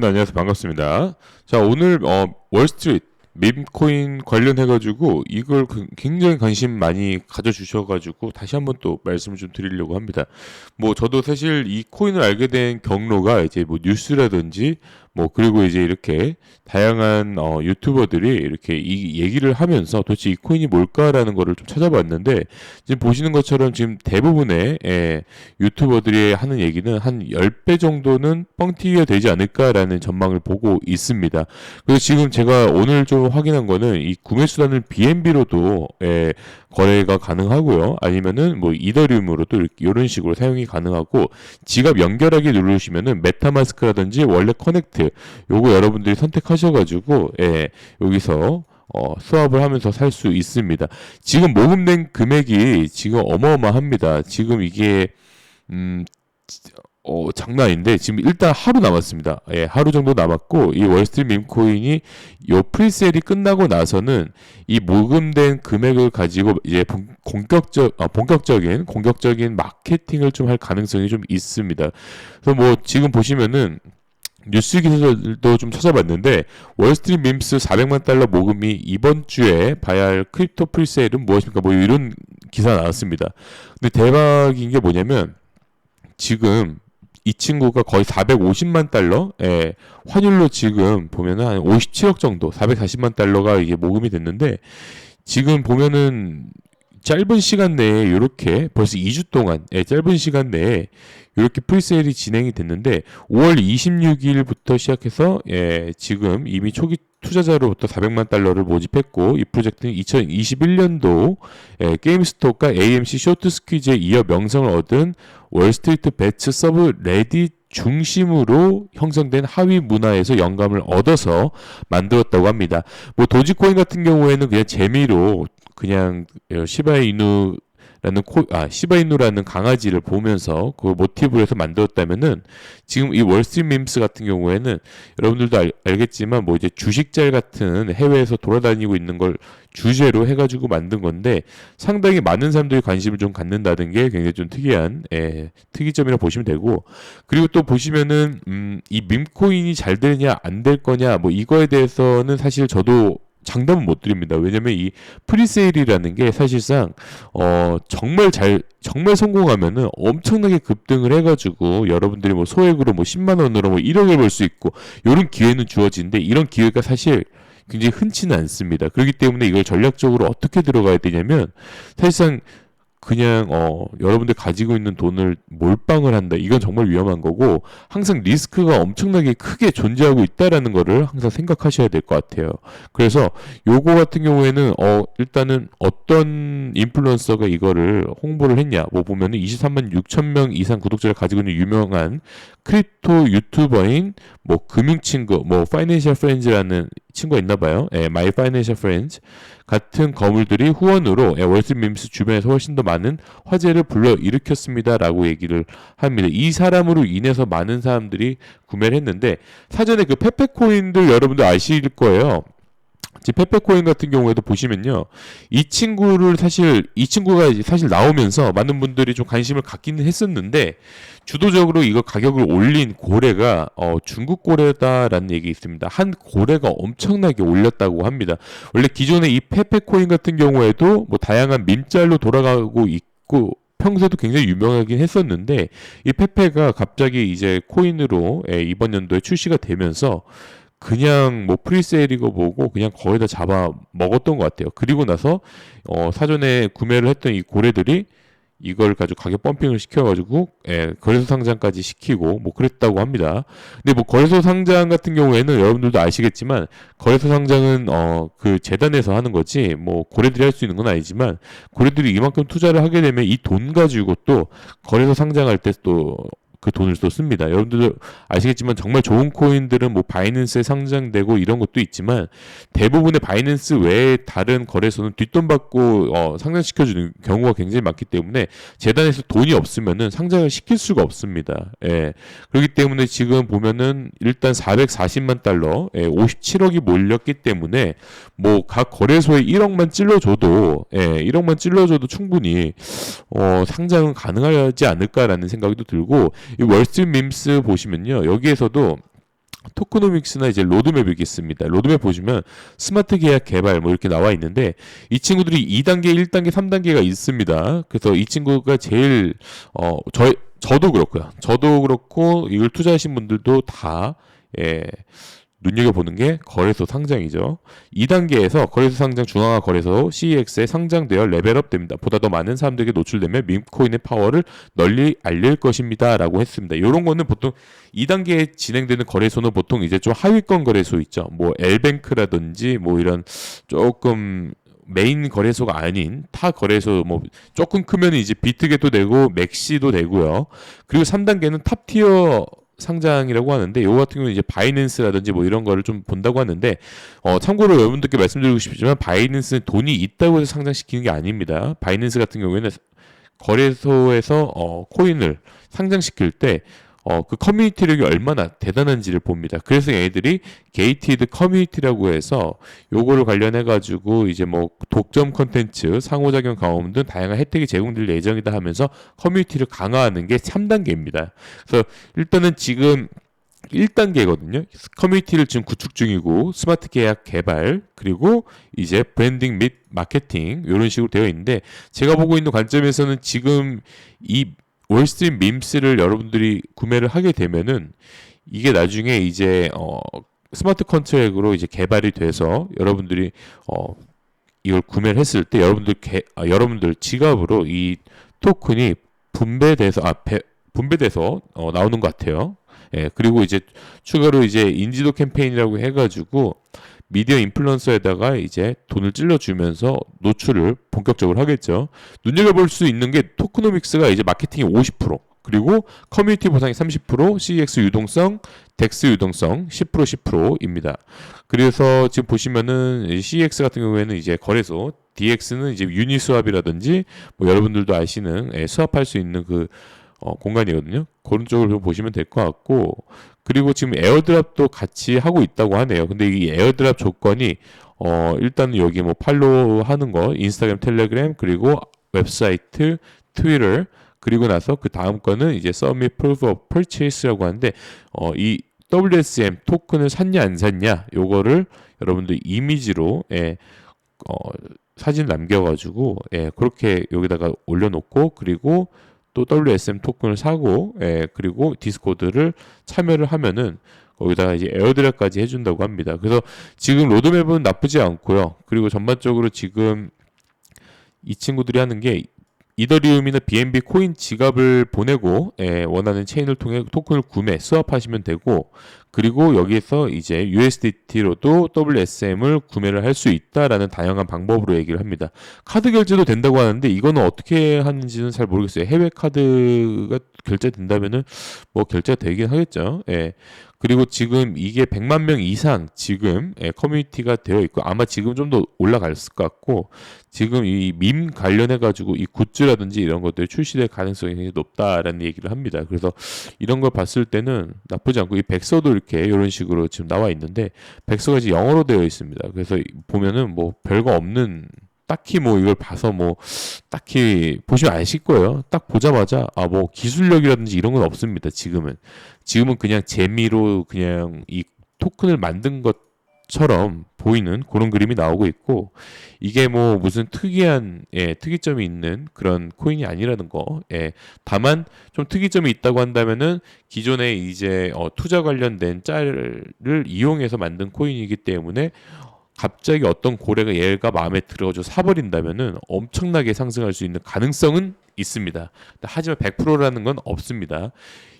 여러분들 안녕하세요. 반갑습니다. 자, 오늘 어, 월스트리트 밈코인 관련해가지고 이걸 그- 굉장히 관심 많이 가져주셔가지고 다시 한번 또 말씀을 좀 드리려고 합니다. 뭐 저도 사실 이 코인을 알게 된 경로가 이제 뭐 뉴스라든지 뭐 그리고 이제 이렇게 다양한 어, 유튜버들이 이렇게 이 얘기를 하면서 도대체 이 코인이 뭘까라는 거를 좀 찾아봤는데 지금 보시는 것처럼 지금 대부분의 예, 유튜버들이 하는 얘기는 한 10배 정도는 뻥튀기가 되지 않을까라는 전망을 보고 있습니다. 그래서 지금 제가 오늘 좀 확인한 거는 이 구매 수단을 BNB로도 예, 거래가 가능하고요. 아니면은 뭐 이더리움으로도 이렇게 이런 식으로 사용이 가능하고 지갑 연결하기 누르시면은 메타마스크라든지 원래 커넥트 요거 여러분들이 선택하셔가지고 예, 여기서 어, 수합을 하면서 살 수 있습니다. 지금 모금된 금액이 지금 어마어마합니다. 지금 이게 음 어, 장난 아닌데 지금 일단 하루 남았습니다. 예, 하루 정도 남았고 이 월스트리트 밈코인이 요 프리셀이 끝나고 나서는 이 모금된 금액을 가지고 이제 본- 공격적 아, 본격적인 공격적인 마케팅을 좀 할 가능성이 좀 있습니다. 그래서 뭐 지금 보시면은 뉴스 기사들도 좀 찾아봤는데 월스트리트 밈스 400만 달러 모금이 이번 주에 봐야 할 크립토 프리세일은 무엇입니까? 뭐 이런 기사 나왔습니다. 근데 대박인 게 뭐냐면 지금 이 친구가 거의 450만 달러, 예, 환율로 지금 보면은 한 57억 정도, 440만 달러가 이게 모금이 됐는데 지금 보면은 짧은 시간 내에 이렇게 벌써 2주 동안 예, 짧은 시간 내에 이렇게 프리세일이 진행이 됐는데 5월 26일부터 시작해서 예, 지금 이미 초기 투자자로부터 400만 달러를 모집했고 이 프로젝트는 2021년도 예, 게임스톱과 AMC 쇼트 스퀴즈에 이어 명성을 얻은 월스트리트 배츠 서브 레딧 중심으로 형성된 하위 문화에서 영감을 얻어서 만들었다고 합니다. 뭐 도지코인 같은 경우에는 그냥 재미로 그냥 어, 시바이누 라는 코, 아, 시바이누라는 강아지를 보면서 그 모티브로 해서 만들었다면은 지금 이 월스트리트 밈스 같은 경우에는 여러분들도 알, 알겠지만 뭐 이제 주식잘 같은 해외에서 돌아다니고 있는 걸 주제로 해가지고 만든 건데 상당히 많은 사람들이 관심을 좀 갖는다는 게 굉장히 좀 특이한 예, 특이점이라 고 보시면 되고. 그리고 또 보시면은 음, 이 밈코인이 잘 되느냐 안 될 거냐 뭐 이거에 대해서는 사실 저도 장담은 못 드립니다. 왜냐면 이 프리세일이라는 게 사실상 어 정말 잘 정말 성공하면은 엄청나게 급등을 해가지고 여러분들이 뭐 소액으로 뭐 10만 원으로 뭐 1억을 벌 수 있고 이런 기회는 주어지는데 이런 기회가 사실 굉장히 흔치는 않습니다. 그렇기 때문에 이걸 전략적으로 어떻게 들어가야 되냐면 사실상 그냥 어 여러분들 가지고 있는 돈을 몰빵을 한다. 이건 정말 위험한 거고 항상 리스크가 엄청나게 크게 존재하고 있다라는 거를 항상 생각하셔야 될 것 같아요. 그래서 요거 같은 경우에는 어 일단은 어떤 인플루언서가 이거를 홍보를 했냐 뭐 보면은 23만 6천 명 이상 구독자를 가지고 있는 유명한 크립토 유튜버인 뭐 금융 친구 뭐 파이낸셜 프렌즈라는 친구가 있나 봐요. 예, 마이 파이낸셜 프렌즈 같은 거물들이 후원으로 예, 월스트리트 밈스 주변에서 훨씬 더 많은 화제를 불러 일으켰습니다라고 얘기를 합니다. 이 사람으로 인해서 많은 사람들이 구매를 했는데 사전에 그 페페코인들 여러분들 아실 거예요. 지금 페페코인 같은 경우에도 보시면요. 이 친구를 사실 이 친구가 사실 나오면서 많은 분들이 좀 관심을 갖기는 했었는데 주도적으로 이거 가격을 올린 고래가 어, 중국 고래다라는 얘기 있습니다. 한 고래가 엄청나게 올렸다고 합니다. 원래 기존에 이 페페코인 같은 경우에도 뭐 다양한 민짤로 돌아가고 있고 평소에도 굉장히 유명하긴 했었는데 이 페페가 갑자기 이제 코인으로 예, 이번 연도에 출시가 되면서 그냥 뭐 프리세일이고 뭐고 그냥 거의 다 잡아 먹었던 것 같아요. 그리고 나서 어 사전에 구매를 했던 이 고래들이 이걸 가지고 가격 펌핑을 시켜가지고 예, 거래소 상장까지 시키고 뭐 그랬다고 합니다. 근데 뭐 거래소 상장 같은 경우에는 여러분들도 아시겠지만 거래소 상장은 어 그 재단에서 하는 거지 뭐 고래들이 할 수 있는 건 아니지만 고래들이 이만큼 투자를 하게 되면 이 돈 가지고 또 거래소 상장할 때 또 그 돈을 또 씁니다. 여러분들도 아시겠지만 정말 좋은 코인들은 뭐 바이낸스에 상장되고 이런 것도 있지만 대부분의 바이낸스 외에 다른 거래소는 뒷돈 받고 어, 상장시켜주는 경우가 굉장히 많기 때문에 재단에서 돈이 없으면은 상장을 시킬 수가 없습니다. 예. 그렇기 때문에 지금 보면은 일단 440만 달러, 예, 57억이 몰렸기 때문에 뭐 각 거래소에 1억만 찔러줘도 예, 1억만 찔러줘도 충분히 어, 상장은 가능하지 않을까라는 생각도 들고 이 월스트리트 밈스 보시면요 여기에서도 토크노믹스나 이제 로드맵이 있습니다. 로드맵 보시면 스마트 계약 개발 뭐 이렇게 나와 있는데 이 친구들이 2단계, 1단계, 3단계가 있습니다. 그래서 이 친구가 제일 어 저 저도 그렇고요. 저도 그렇고 이걸 투자하신 분들도 다 예. 눈여겨보는 게 거래소 상장이죠. 2단계에서 거래소 상장 중앙화 거래소 CEX에 상장되어 레벨업 됩니다. 보다 더 많은 사람들에게 노출되며 밈코인의 파워를 널리 알릴 것입니다. 라고 했습니다. 이런 거는 보통 2단계에 진행되는 거래소는 보통 이제 좀 하위권 거래소 있죠. 뭐 엘뱅크라든지 뭐 이런 조금 메인 거래소가 아닌 타 거래소 뭐 조금 크면 이제 비트게도 되고 맥시도 되고요. 그리고 3단계는 탑티어 상장이라고 하는데 요거 같은 경우는 이제 바이낸스라든지 뭐 이런 거를 좀 본다고 하는데 어 참고로 여러분들께 말씀드리고 싶지만 바이낸스는 돈이 있다고 해서 상장시키는 게 아닙니다. 바이낸스 같은 경우에는 거래소에서 어 코인을 상장시킬 때 어, 그 커뮤니티력이 얼마나 대단한지를 봅니다. 그래서 얘네들이 게이티드 커뮤니티라고 해서 요거를 관련해 가지고 이제 뭐 독점 컨텐츠, 상호작용 경험 등 다양한 혜택이 제공될 예정이다 하면서 커뮤니티를 강화하는 게 3단계입니다. 그래서 일단은 지금 1단계거든요. 커뮤니티를 지금 구축 중이고 스마트 계약 개발 그리고 이제 브랜딩 및 마케팅 이런 식으로 되어 있는데 제가 보고 있는 관점에서는 지금 이 월스트리트 밈스를 여러분들이 구매를 하게 되면은 이게 나중에 이제 어 스마트 컨트랙으로 이제 개발이 돼서 여러분들이 어 이걸 구매를 했을 때 여러분들 개, 아, 여러분들 지갑으로 이 토큰이 분배돼서 아 배, 분배돼서 어, 나오는 것 같아요. 예, 그리고 이제 추가로 이제 인지도 캠페인이라고 해가지고 미디어 인플루언서에다가 이제 돈을 찔러주면서 노출을 본격적으로 하겠죠. 눈여겨볼 수 있는 게 토크노믹스가 이제 마케팅이 50% 그리고 커뮤니티 보상이 30% CX 유동성, 덱스 유동성 10% 10%입니다. 그래서 지금 보시면은 CX 같은 경우에는 이제 거래소 DX는 이제 유니스왑이라든지 뭐 여러분들도 아시는 예, 수합할 수 있는 그 어, 공간이거든요. 그런 쪽을 좀 보시면 될 것 같고 그리고 지금 에어드랍도 같이 하고 있다고 하네요. 근데 이 에어드랍 조건이 어 일단 여기 뭐 팔로우 하는 거 인스타그램, 텔레그램 그리고 웹사이트, 트위터 그리고 나서 그 다음 거는 이제 Submit Proof of Purchase라고 하는데 어 이 WSM 토큰을 샀냐 안 샀냐 요거를 여러분들 이미지로 예, 어, 사진 남겨가지고 예, 그렇게 여기다가 올려놓고 그리고 또 WSM 토큰을 사고 예, 그리고 디스코드를 참여를 하면은 거기다가 이제 에어드랍까지 해준다고 합니다. 그래서 지금 로드맵은 나쁘지 않고요. 그리고 전반적으로 지금 이 친구들이 하는 게 이더리움이나 BNB 코인 지갑을 보내고 예, 원하는 체인을 통해 토큰을 구매, 스왑하시면 되고 그리고 여기에서 이제 USDT로도 WSM을 구매를 할 수 있다라는 다양한 방법으로 얘기를 합니다. 카드 결제도 된다고 하는데 이거는 어떻게 하는지는 잘 모르겠어요. 해외 카드가 결제된다면은 뭐 결제가 되긴 하겠죠. 예. 그리고 지금 이게 100만 명 이상 지금 예, 커뮤니티가 되어 있고 아마 지금 좀 더 올라갈 것 같고 지금 이 밈 관련해 가지고 이 굿즈라든지 이런 것들이 출시될 가능성이 굉장히 높다라는 얘기를 합니다. 그래서 이런 걸 봤을 때는 나쁘지 않고 이 백서도 이렇게 이런 식으로 지금 나와 있는데 백서가 이제 영어로 되어 있습니다. 그래서 보면은 뭐 별거 없는 딱히 뭐 이걸 봐서 뭐 딱히 보시면 아실 거예요. 딱 보자마자 아 뭐 기술력이라든지 이런 건 없습니다. 지금은 지금은 그냥 재미로 그냥 이 토큰을 만든 것처럼 보이는 그런 그림이 나오고 있고 이게 뭐 무슨 특이한 예, 특이점이 있는 그런 코인이 아니라는 거. 예. 다만 좀 특이점이 있다고 한다면은 기존에 이제 어, 투자 관련된 짤을 이용해서 만든 코인이기 때문에 갑자기 어떤 고래가 얘가 마음에 들어가지고 사버린다면은 엄청나게 상승할 수 있는 가능성은 있습니다. 하지만 100%라는 건 없습니다.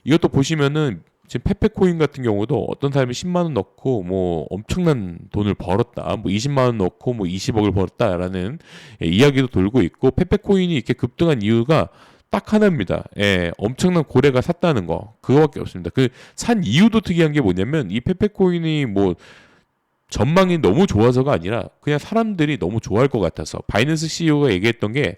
이것도 보시면은 지금 페페코인 같은 경우도 어떤 사람이 10만 원 넣고 뭐 엄청난 돈을 벌었다. 뭐 20만 원 넣고 뭐 20억을 벌었다라는 예, 이야기도 돌고 있고 페페코인이 이렇게 급등한 이유가 딱 하나입니다. 예, 엄청난 고래가 샀다는 거. 그거밖에 없습니다. 그 산 이유도 특이한 게 뭐냐면 이 페페코인이 뭐 전망이 너무 좋아서가 아니라 그냥 사람들이 너무 좋아할 것 같아서 바이낸스 CEO가 얘기했던 게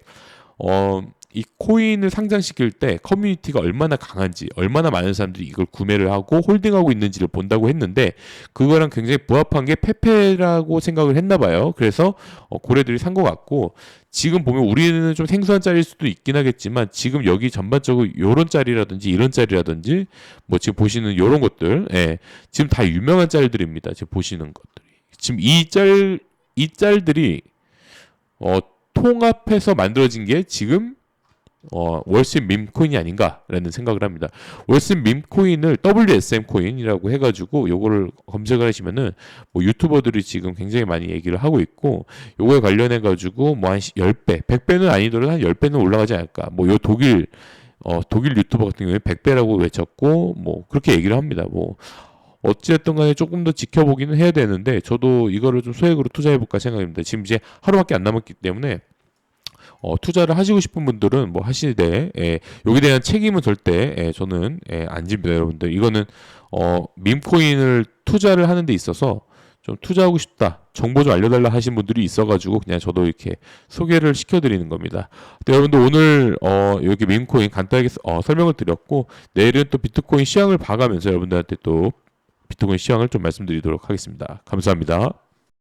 어, 이 코인을 상장시킬 때 커뮤니티가 얼마나 강한지, 얼마나 많은 사람들이 이걸 구매를 하고 홀딩하고 있는지를 본다고 했는데 그거랑 굉장히 부합한 게 페페라고 생각을 했나 봐요. 그래서 어, 고래들이 산 것 같고 지금 보면 우리는 좀 생소한 짤일 수도 있긴 하겠지만 지금 여기 전반적으로 요런 짤이라든지 이런 짤이라든지 뭐 지금 보시는 요런 것들 예, 지금 다 유명한 짤들입니다. 지금 보시는 것들이 지금 이 짤 이 짤들이 어, 통합해서 만들어진 게 지금 어, 월스트리트 밈코인이 아닌가라는 생각을 합니다. 월스트리트 밈코인을 WSM 코인이라고 해가지고 요거를 검색을 하시면은 뭐 유튜버들이 지금 굉장히 많이 얘기를 하고 있고 요거에 관련해가지고 뭐 한 10배, 100배는 아니더라도 한 10배는 올라가지 않을까. 뭐 요 독일 어, 독일 유튜버 같은 경우에 100배라고 외쳤고 뭐 그렇게 얘기를 합니다. 뭐 어찌됐든 간에 조금 더 지켜보기는 해야 되는데 저도 이거를 좀 소액으로 투자해볼까 생각입니다. 지금 이제 하루밖에 안 남았기 때문에 어, 투자를 하시고 싶은 분들은 뭐 하시되 예, 여기에 대한 책임은 절대 예, 저는 예, 안 집니다 여러분들 이거는 어, 밈코인을 투자를 하는 데 있어서 좀 투자하고 싶다 정보 좀 알려달라 하신 분들이 있어가지고 그냥 저도 이렇게 소개를 시켜드리는 겁니다. 네, 여러분들 오늘 어, 여기 밈코인 간단하게 어, 설명을 드렸고 내일은 또 비트코인 시황을 봐가면서 여러분들한테 또 비트코인 시황을 좀 말씀드리도록 하겠습니다. 감사합니다.